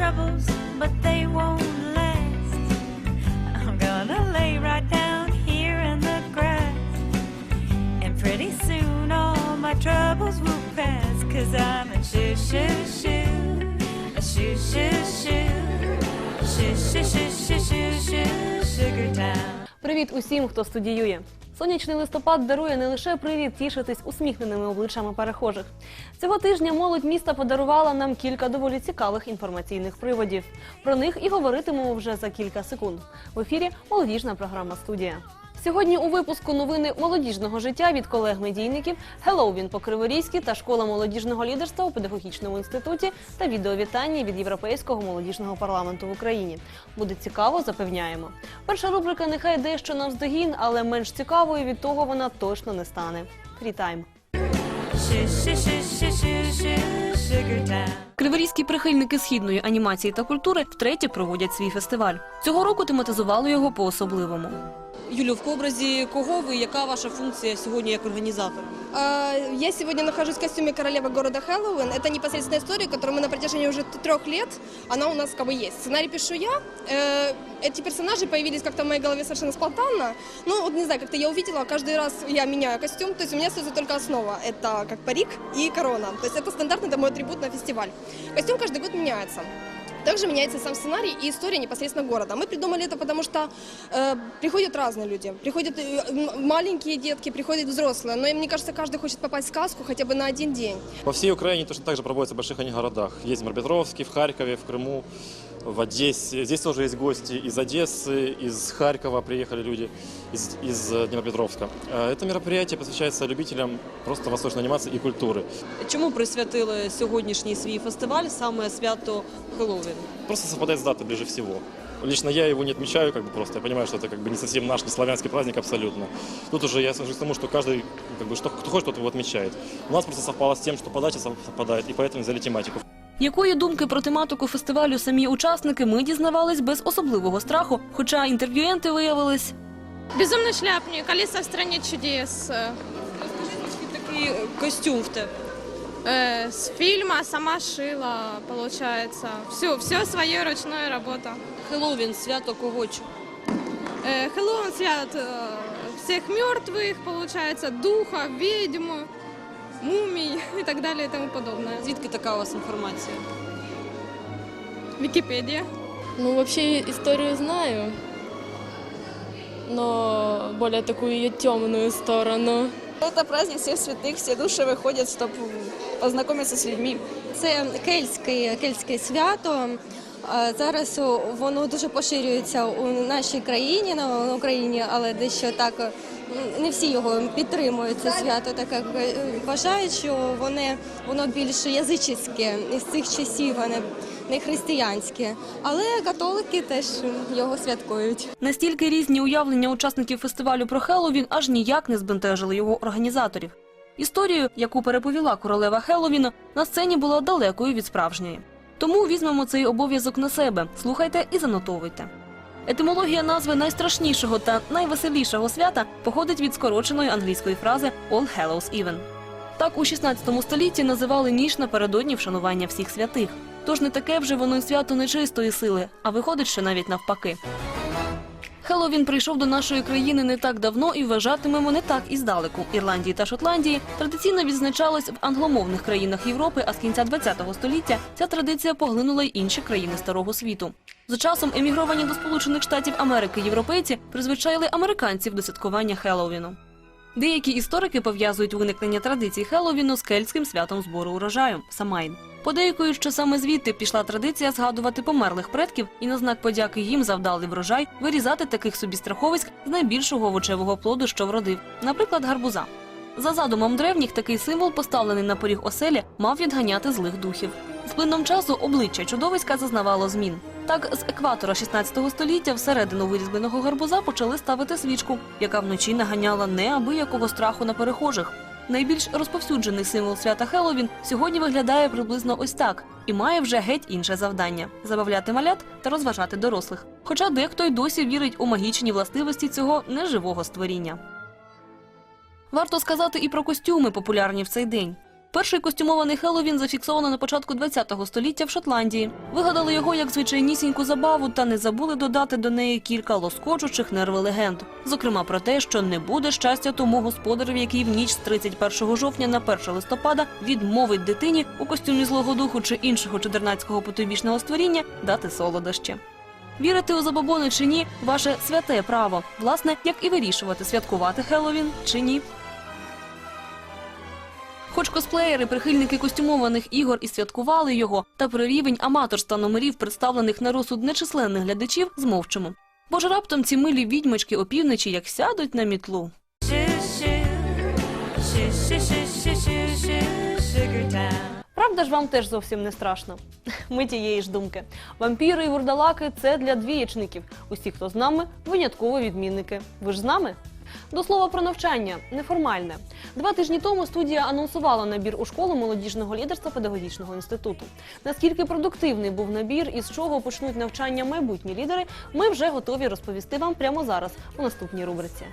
troubles, but they won't last. I'm gonna lay right down here in the grass. And pretty soon all my troubles will pass. Cause I'm a shoo shoo shoo. A shoo shoo shoo. Shoo shoo shoo shoo shoo shoo. Sugar town. Привіт усім, хто студіює. Сонячний листопад дарує не лише привід тішитись усміхненими обличчями перехожих. Цього тижня молодь міста подарувала нам кілька доволі цікавих інформаційних приводів. Про них і говоритимемо вже за кілька секунд. В ефірі молодіжна програма студія. Сьогодні у випуску новини молодіжного життя від колег-медійників Хеллоуін по Криворізьки та школа молодіжного лідерства у педагогічному інституті та відеовітання від Європейського молодіжного парламенту в Україні. Буде цікаво, запевняємо. Перша рубрика нехай дещо навздогін, але менш цікавою від того вона точно не стане. Фрітайм. Shoo shoo shoo shoo shoo shoo. Sugar town. Криворізькі прихильники східної анімації та культури втретє проводять свій фестиваль. Цього року тематизували його по-особливому. Юлю, в образі кого ви? Яка ваша функція сьогодні як організатора? А, Я сегодня нахожусь в костюме королевы города Хэллоуин. Это непосредственно история, которую мы на протяжении уже трех лет, она у нас как бы есть. Сценарий пишу я. Э, Эти персонажи появились как-то в моей голове совершенно спонтанно. Ну, вот не знаю, как-то я увидела, каждый раз я меняю костюм, то есть у меня остается только основа. Это как парик и корона. То есть это стандартный, это мой атрибут на фестиваль. Костюм каждый год меняется. Также меняется сам сценарий и история непосредственно города. Мы придумали это, потому что э, приходят разные люди. Приходят э, м- маленькие детки, приходят взрослые. Но мне кажется, каждый хочет попасть в сказку хотя бы на один день. По всей Украине точно так же проводятся в больших они городах. Есть в Днепропетровске, в Харькове, в Крыму, в Одессе. Здесь тоже есть гости из Одессы, из Харькова приехали люди, из, из э, Днепропетровска. Э, Это мероприятие посвящается любителям просто восточной анимации и культуры. Чому присвятили сьогоднішній свій фестиваль саме свято Хеллоуін? Просто совпадает с датой ближе всего. Лично я его не отмечаю как бы просто. Я понимаю, что это как бы не совсем наш, не славянский праздник абсолютно. Тут уже я сажусь к тому, что каждый, как бы, что, кто хочет, тот его отмечает. У нас просто совпало с тем, что подача совпадает, и поэтому взяли тематику. Якої думки про тематику фестивалю самі учасники ми дізнавались без особливого страху, хоча інтерв'юєнти виявились Безумный шляпник, Алиса в стране чудес. Э, Такий костюм в тебе. э, с фильма сама шила, получается. Все, все свое ручная работа. Хеллоуін, свято кого? Чу- Э, Хэллоуин свят э, всех мертвых, получается, духов, ведьм, мумий и так далее и тому подобное. Звідки така у вас інформація? Википедия. Ну, вообще историю знаю, но более такую ее темную сторону. Это праздник всех святых, все души выходят, чтобы познакомиться с людьми. Це кельтське, кельтське свято. Зараз воно дуже поширюється у нашій країні, на Україні, але дещо так не всі його підтримують. Це свято, так як е, вважають, що воно, воно більш язичське із цих часів, а не християнське. Але католики теж його святкують. Настільки різні уявлення учасників фестивалю про Хеллоуін аж ніяк не збентежили його організаторів. Історію, яку переповіла королева Хеллоуіна, на сцені була далекою від справжньої. Тому візьмемо цей обов'язок на себе. Слухайте і занотовуйте. Етимологія назви найстрашнішого та найвеселішого свята походить від скороченої англійської фрази All Hallows Even. Так у 16 столітті називали ніч напередодні вшанування всіх святих. Тож не таке вже воно свято нечистої сили, а виходить, що навіть навпаки. Хеллоуін прийшов до нашої країни не так давно і вважатимемо не так і здалеку. Ірландії та Шотландії традиційно відзначалось в англомовних країнах Європи, а з кінця ХХ століття ця традиція поглинула й інші країни старого світу. З часом емігровані до Сполучених Штатів Америки європейці призвичайли американців до святкування Хеллоуіну. Деякі історики пов'язують виникнення традицій Хеллоуіну з кельтським святом збору урожаю Самайн. Подейкують, що саме звідти пішла традиція згадувати померлих предків і на знак подяки їм за вдалий врожай вирізати таких собі страховиськ з найбільшого овочевого плоду, що вродив, наприклад, гарбуза. За задумом древніх, такий символ, поставлений на поріг оселі, мав відганяти злих духів. З плином часу обличчя чудовиська зазнавало змін. Так, з екватора 16 століття всередину вирізбленого гарбуза почали ставити свічку, яка вночі наганяла неабиякого страху на перехожих. Найбільш розповсюджений символ свята Хеллоуін сьогодні виглядає приблизно ось так і має вже геть інше завдання забавляти малят та розважати дорослих. Хоча дехто й досі вірить у магічні властивості цього неживого створіння. Варто сказати і про костюми, популярні в цей день. Перший костюмований Хеллоуін зафіксовано на початку ХХ століття в Шотландії. Вигадали його як звичайнісіньку забаву та не забули додати до неї кілька лоскочучих нерви легенд. Зокрема про те, що не буде щастя тому господареві, який в ніч з 31 жовтня на 1 листопада відмовить дитині у костюмі злого духу чи іншого чудернацького потойбічного створіння дати солодощі. Вірити у забобони чи ні – ваше святе право. Власне, як і вирішувати, святкувати Хеллоуін чи ні. Хоч косплеєри, прихильники костюмованих ігор і святкували його, та про рівень аматорства номерів, представлених на розсуд нечисленних глядачів, змовчимо. Бо ж раптом ці милі відьмочки опівночі як сядуть на мітлу. Правда ж вам теж зовсім не страшно. Ми тієї ж думки. Вампіри і вурдалаки це для двієчників. Усі, хто з нами, винятково відмінники. Ви ж з нами? До слова про навчання неформальне. Два тижні тому студія анонсувала набір у школу молодіжного лідерства педагогічного інституту. Наскільки продуктивний був набір і з чого почнуть навчання майбутні лідери, ми вже готові розповісти вам прямо зараз у наступній рубриці.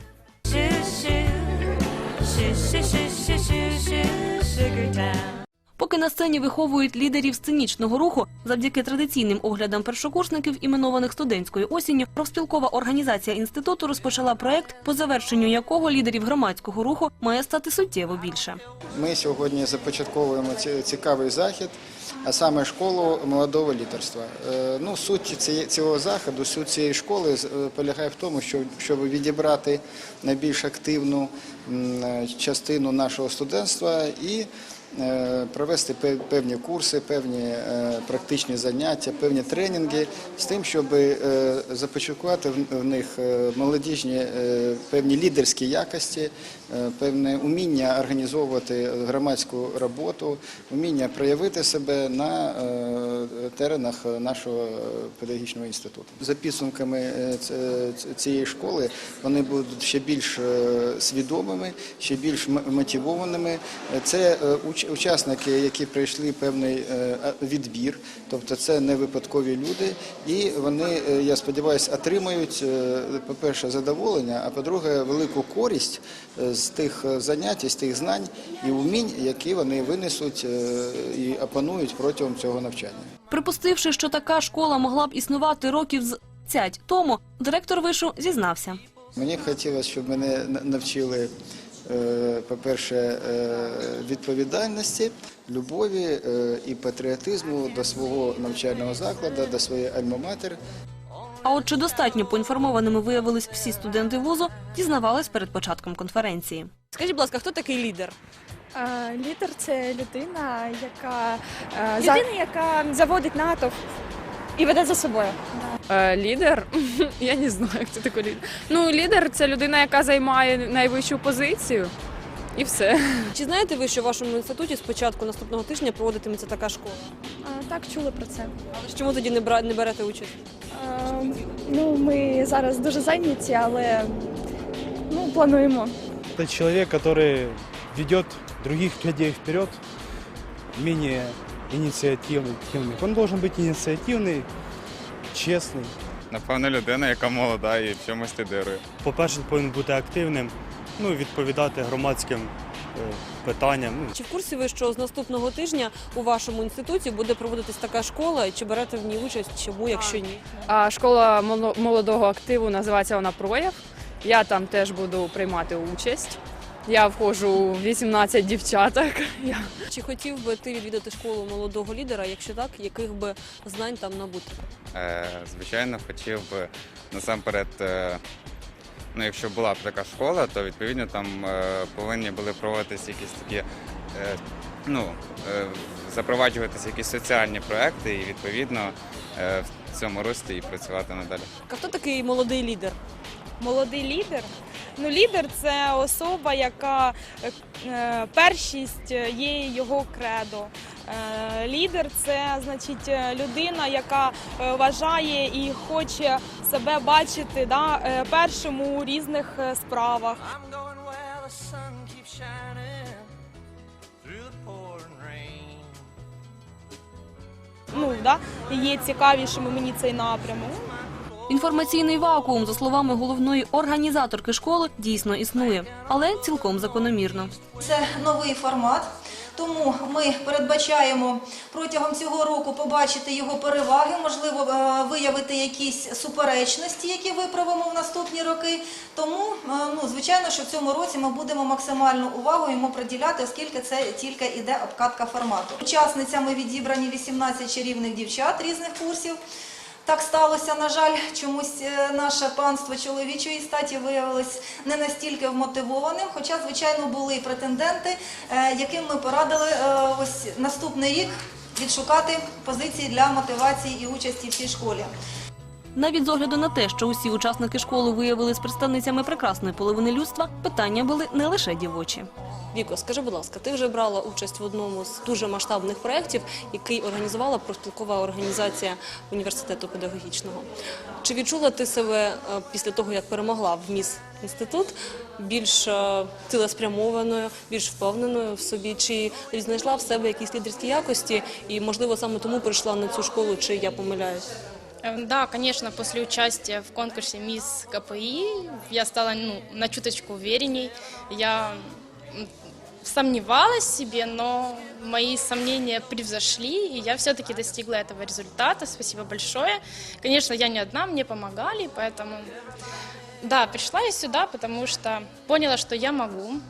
Sugar time. Поки на сцені виховують лідерів сценічного руху, завдяки традиційним оглядам першокурсників, іменованих студентською осінню, профспілкова організація інституту розпочала проект, по завершенню якого лідерів громадського руху має стати суттєво більше. Ми сьогодні започатковуємо ці- цікавий захід, а саме школу молодого лідерства. Е, Ну, суть цього заходу, суть цієї школи е, полягає в тому, що щоб відібрати найбільш активну е, частину нашого студентства і провести певні курси, певні е, практичні заняття, певні тренінги з тим, щоб е, започаткувати в- них е, молодіжні е, певні лідерські якості, е, певне уміння організовувати громадську роботу, уміння проявити себе на е, теренах нашого педагогічного інституту. За підсумками е, цієї школи вони будуть ще більш е, свідомими, ще більш мотивованими. Е, Це е, уч- учасники, які пройшли певний е, відбір, тобто це не випадкові люди, і вони, е, я сподіваюся, отримають, е, по-перше, задоволення, а по-друге, велику користь е, з тих е, занять, з тих знань і умінь, які вони винесуть е, і опанують протягом цього навчання. Припустивши, що така школа могла б існувати років з цять тому, директор вишу зізнався. Мені б хотілося, щоб мене навчили, е, по-перше, е, відповідальності, любові е, і патріотизму до свого навчального закладу, до своєї альма-матер. А от чи достатньо поінформованими виявились всі студенти вузу, дізнавались перед початком конференції. Скажіть, будь ласка, хто такий лідер? Е, Лідер це людина, яка е, людина, яка заводить натовп і веде за собою. Е, Лідер? Я не знаю, як це таке лідер. Ну, лідер це людина, яка займає найвищу позицію. І все. Чи знаєте ви, що в вашому інституті з початку наступного тижня проводитиметься така школа? Е, Так, чули про це. Але ж чому тоді не бра- не берете участь? Е, Ну, ми зараз дуже зайняті, але ну, плануємо. Это человек, который ведет других людей вперед, менее инициативный. Он должен быть инициативный, чесний. Напевно, людина, яка молода і в чомусь лідирує. По-перше, повинен бути активним, ну, відповідати громадським е, питанням. Ну, Чи в курсі ви, що з наступного тижня у вашому інституті буде проводитись така школа? і Чи берете в ній участь? Чому, якщо ні? А школа моло- молодого активу називається вона прояв. Я там теж буду приймати участь. Я входжу в 18 дівчаток. Я Чи хотів би ти відвідати школу молодого лідера? Якщо так, яких би знань там набути? Е, звичайно, хотів би насамперед, е, ну, якщо була б така школа, то відповідно там е, повинні були проводитися якісь такі, е, ну, е, запроваджуватися якісь соціальні проекти і відповідно е, в цьому рості і працювати надалі. А хто такий молодий лідер? Молодий лідер. Ну, лідер це особа, яка е, першість є його кредо. Е, Лідер це значить людина, яка е, вважає і хоче себе бачити да, першим у різних справах. Ну, да, є цікавішими мені цей напрямок. Інформаційний вакуум, за словами головної організаторки школи, дійсно існує, але цілком закономірно. Це новий формат. Тому ми передбачаємо протягом цього року побачити його переваги, можливо, е, виявити якісь суперечності, які виправимо в наступні роки. Тому, е, ну, звичайно, що в цьому році ми будемо максимальну увагу йому приділяти, оскільки це тільки іде обкатка формату. Учасницями відібрані 18 чарівних дівчат різних курсів. Так сталося, на жаль, чомусь е, наше панство чоловічої статі виявилось не настільки вмотивованим, хоча, звичайно, були і претенденти, е, яким ми порадили е, ось наступний рік відшукати позиції для мотивації і участі в цій школі. Навіть з огляду на те, що усі учасники школи виявились представницями прекрасної половини людства, питання були не лише дівочі. Віко, скажи, будь ласка, ти вже брала участь в одному з дуже масштабних проєктів, який організувала профспілкова організація університету педагогічного. Чи відчула ти себе е, після того, як перемогла в міс інститут, більш е, цілеспрямованою, більш впевненою в собі? Чи знайшла в себе якісь лідерські якості і, можливо, саме тому прийшла на цю школу, чи я помиляюсь? Э, Да, конечно, после участия в конкурсе «Мисс КПИ» я стала ну, на чуточку уверенней. Я м, сомневалась в себе, но мои сомнения превзошли, и я все-таки достигла этого результата. Спасибо большое. Конечно, я не одна, мне помогали, поэтому... Да, пришла я сюда, потому что поняла, что я могу.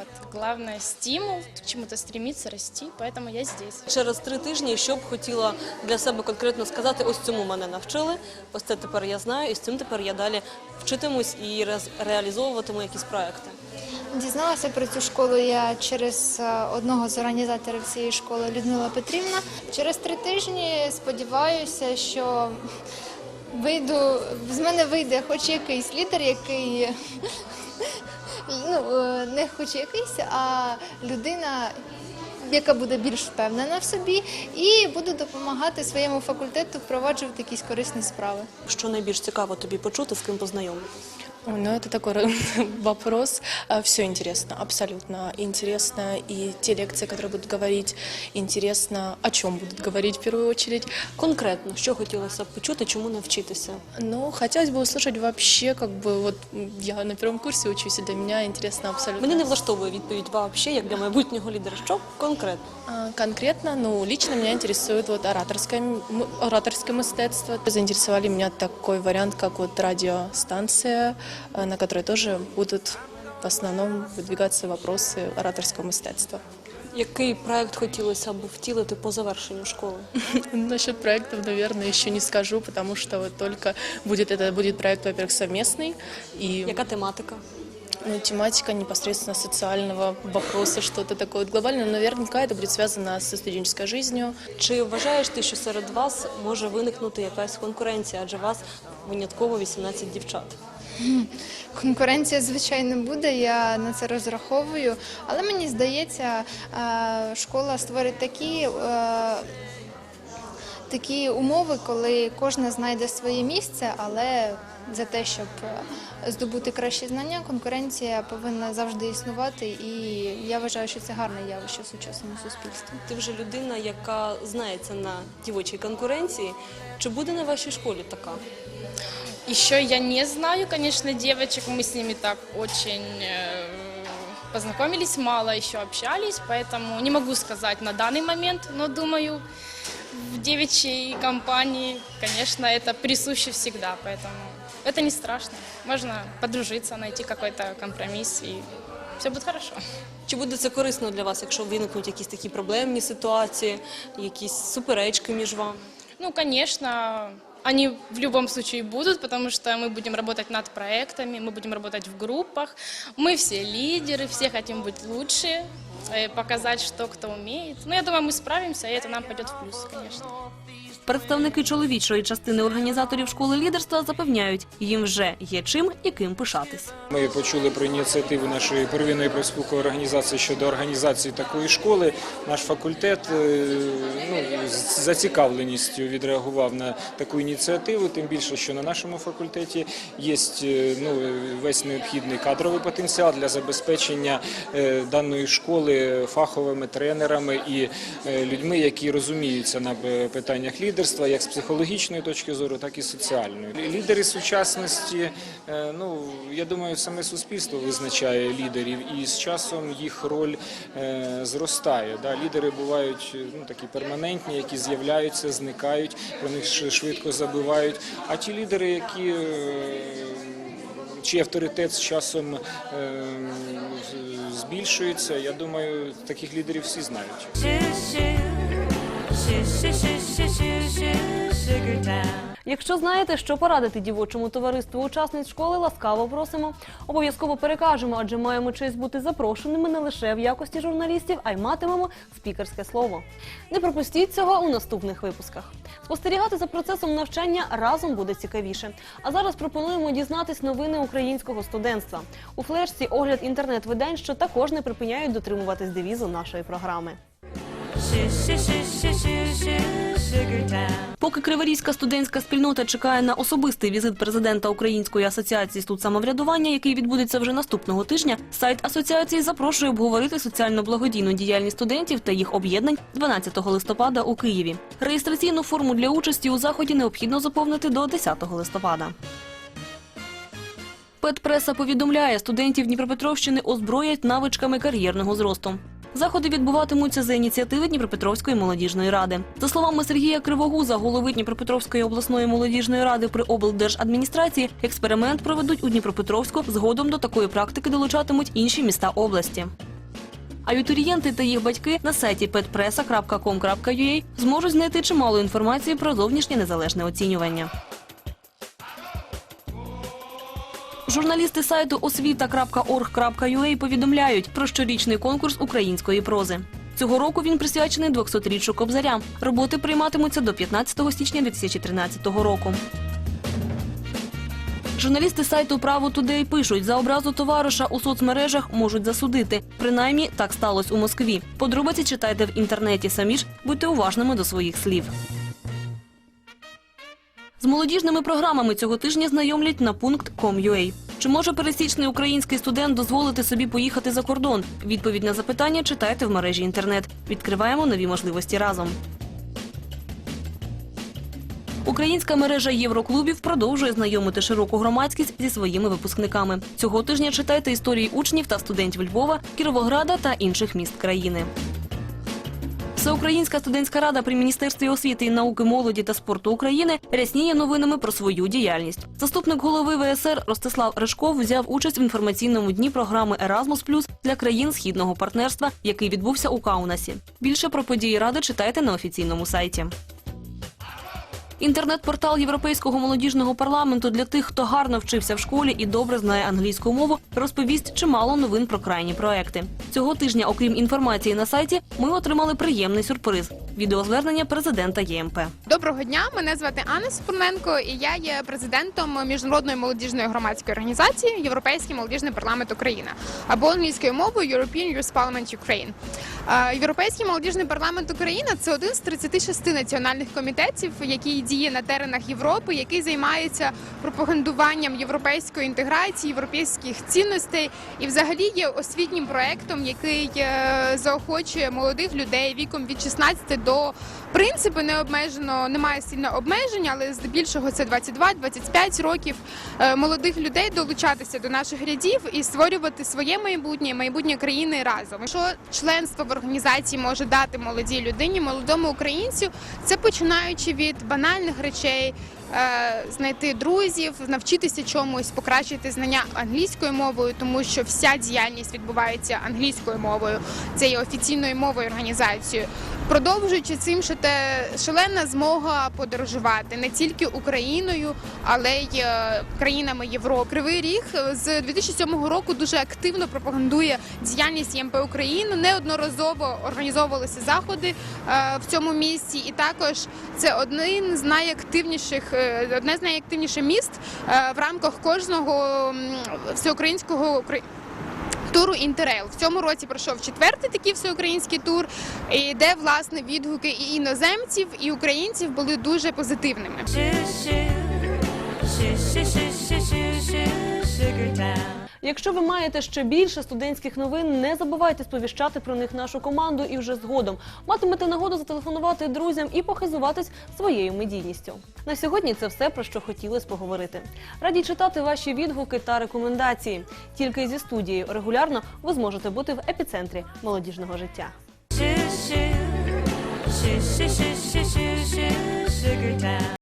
Вот. Главное – стимул, к чему-то стремиться, расти, поэтому я здесь. Через три тижні що б хотіла для себе конкретно сказати, ось цьому мене навчили, ось це тепер я знаю, і з цим тепер я далі вчитимусь і реалізовуватиму якісь проекти. Дізналася про цю школу я через е, одного з організаторів цієї школи Людмила Петрівна. Через три тижні сподіваюся, що вийду з мене вийде хоч якийсь лідер, який ну е, не хоч якийсь, а людина. Яка буде більш впевнена в собі, і буду допомагати своєму факультету впроваджувати якісь корисні справи. Що найбільш цікаво тобі почути, з ким познайомити? Ой, ну это такой вопрос. Все интересно, абсолютно интересно. И те лекции, которые будут говорить, интересно, о чем будут говорить в первую очередь. Конкретно, що хотілося б почути, чому навчитися? Ну, хотелось бы услышать вообще, как бы, вот м, я на первом курсе учусь, и для меня интересно абсолютно. Мене не влаштовує відповідь вообще, як для майбутнього лідера. Що конкретно? А, Конкретно, ну, лично меня интересует вот ораторское, м- ораторское мистецтво. Заинтересовали меня такой вариант, как вот радиостанция, э, на которой тоже будут в основном выдвигаться вопросы ораторского мистецтва. Який проект хотілося б втілити по завершенню школи? Насчет проектов, наверное, еще не скажу, потому что вот только будет это будет проект, во-первых, совместный и Яка тематика? ну, тематика непосредственно социального вопроса, что-то такое вот глобальное. Но наверняка это будет связано со студенческой жизнью. Чи вважаєш ти, що серед вас може виникнути якась конкуренція, адже вас винятково 18 дівчат? Конкуренція, звичайно, буде, я на це розраховую, але мені здається, е, школа створить такі. е, Такі умови, коли кожна знайде своє місце, але за те, щоб е, здобути кращі знання, конкуренція повинна завжди існувати, і я вважаю, що це гарне явище в сучасному суспільстві. Ти вже людина, яка знається на дівочій конкуренції. Чи буде на вашій школі така? Еще я не знаю, конечно, девочек, мы с ними так очень э, познакомились, мало еще общались, поэтому не могу сказать на данный момент, но думаю, в девичьей компании, конечно, это присуще всегда, поэтому это не страшно. Можно подружиться, найти какой-то компромисс, и все будет хорошо. Чи буде це корисно для вас, якщо виникнуть якісь такі проблемні ситуації, якісь суперечки між вами? Ну, конечно, они в любом случае будут, потому что мы будем работать над проектами, мы будем работать в группах. Мы все лидеры, все хотим быть лучше, э, показать, что кто умеет. Ну, я думаю, мы справимся, и это нам пойдет в плюс, конечно. Представники чоловічої частини організаторів школи лідерства запевняють, їм вже є чим і ким пишатись. Ми почули про ініціативу нашої первинної профспілкової організації щодо організації такої школи. Наш факультет е, ну, з зацікавленістю відреагував на таку ініціативу, тим більше, що на нашому факультеті є е, ну, весь необхідний кадровий потенціал для забезпечення е, даної школи фаховими тренерами і людьми, які розуміються на питаннях лідерства. Лідерства як з психологічної точки зору, так і соціальної. Лідери сучасності, е, ну я думаю, саме суспільство визначає лідерів, і з часом їх роль е, зростає. Да? Лідери бувають ну, такі перманентні, які з'являються, зникають, про них швидко забивають. А ті лідери, які е, чий авторитет з часом е, збільшується, я думаю, таких лідерів всі знають. Якщо знаєте, що порадити дівочому товариству учасниць школи, ласкаво просимо. Обов'язково перекажемо, адже маємо честь бути запрошеними не лише в якості журналістів, а й матимемо спікерське слово. Не пропустіть цього у наступних випусках. Спостерігати за процесом навчання разом буде цікавіше. А зараз пропонуємо дізнатись новини українського студентства. У флешці огляд інтернет-видень, що також не припиняють дотримуватись девізу нашої програми. Поки Криворізька студентська спільнота чекає на особистий візит президента Української асоціації студсамоврядування, який відбудеться вже наступного тижня, сайт асоціації запрошує обговорити соціально-благодійну діяльність студентів та їх об'єднань 12 листопада у Києві. Реєстраційну форму для участі у заході необхідно заповнити до 10 листопада. Петпреса повідомляє, студентів Дніпропетровщини озброять навичками кар'єрного зросту. Заходи відбуватимуться за ініціативи Дніпропетровської молодіжної ради. За словами Сергія Кривогуза, голови Дніпропетровської обласної молодіжної ради при облдержадміністрації, експеримент проведуть у Дніпропетровську. Згодом до такої практики долучатимуть інші міста області. Абітурієнти та їх батьки на сайті petpresa.com.ua зможуть знайти чимало інформації про зовнішнє незалежне оцінювання. Журналісти сайту освіта.org.ua повідомляють про щорічний конкурс української прози. Цього року він присвячений 200-річчю Кобзаря. Роботи прийматимуться до 15 січня 2013 року. Журналісти сайту Право Тудей пишуть, за образу товариша у соцмережах можуть засудити. Принаймні так сталося у Москві. Подробиці читайте в інтернеті. Самі ж будьте уважними до своїх слів. З молодіжними програмами цього тижня знайомлять на пункт Com.ua. Чи може пересічний український студент дозволити собі поїхати за кордон? Відповідь на запитання читайте в мережі інтернет. Відкриваємо нові можливості разом. Українська мережа євроклубів продовжує знайомити широку громадськість зі своїми випускниками. Цього тижня читайте історії учнів та студентів Львова, Кіровограда та інших міст країни. Всеукраїнська студентська рада при міністерстві освіти і науки, молоді та спорту України рясніє новинами про свою діяльність. Заступник голови ВСР Ростислав Решков взяв участь в інформаційному дні програми Еразмус Плюс для країн східного партнерства, який відбувся у Каунасі. Більше про події ради читайте на офіційному сайті. Інтернет-портал Європейського молодіжного парламенту для тих, хто гарно вчився в школі і добре знає англійську мову, розповість чимало новин про крайні проекти. Цього тижня, окрім інформації на сайті, ми отримали приємний сюрприз відеозвернення президента ЄМП. Доброго дня, мене звати Анна Супруненко, і я є президентом міжнародної молодіжної громадської організації Європейський молодіжний парламент Україна або англійською мовою European Youth Parliament Ukraine. Європейський молодіжний парламент Україна це один з 36 національних комітетів, який діє на теренах Європи, який займається пропагандуванням європейської інтеграції, європейських цінностей і взагалі є освітнім проектом, який е, заохочує молодих людей віком від 16 до в принципі не обмежено, немає сильно обмежень, але здебільшого це 22-25 років е, молодих людей долучатися до наших рядів і створювати своє майбутнє, майбутнє країни разом. Що членство в організації може дати молодій людині, молодому українцю, це починаючи від банальних речей. е, Знайти друзів, навчитися чомусь, покращити знання англійською мовою, тому що вся діяльність відбувається англійською мовою. Це є офіційною мовою організацією. Продовжуючи цим, те шалена змога подорожувати не тільки Україною, але й е, країнами Європи. Кривий Ріг е, з 2007 року дуже активно пропагандує діяльність ЄМП України. Неодноразово організовувалися заходи е, в цьому місті, і також це один з найактивніших, одне з найактивніших міст в рамках кожного всеукраїнського Укра- туру Інтерейл. В цьому році пройшов четвертий такий всеукраїнський тур, де власне відгуки і іноземців, і українців були дуже позитивними. Sugar Town. Якщо ви маєте ще більше студентських новин, не забувайте сповіщати про них нашу команду і вже згодом матимете нагоду зателефонувати друзям і похизуватись своєю медійністю. На сьогодні це все про що хотіли поговорити. Раді читати ваші відгуки та рекомендації. Тільки зі студією регулярно ви зможете бути в епіцентрі молодіжного життя.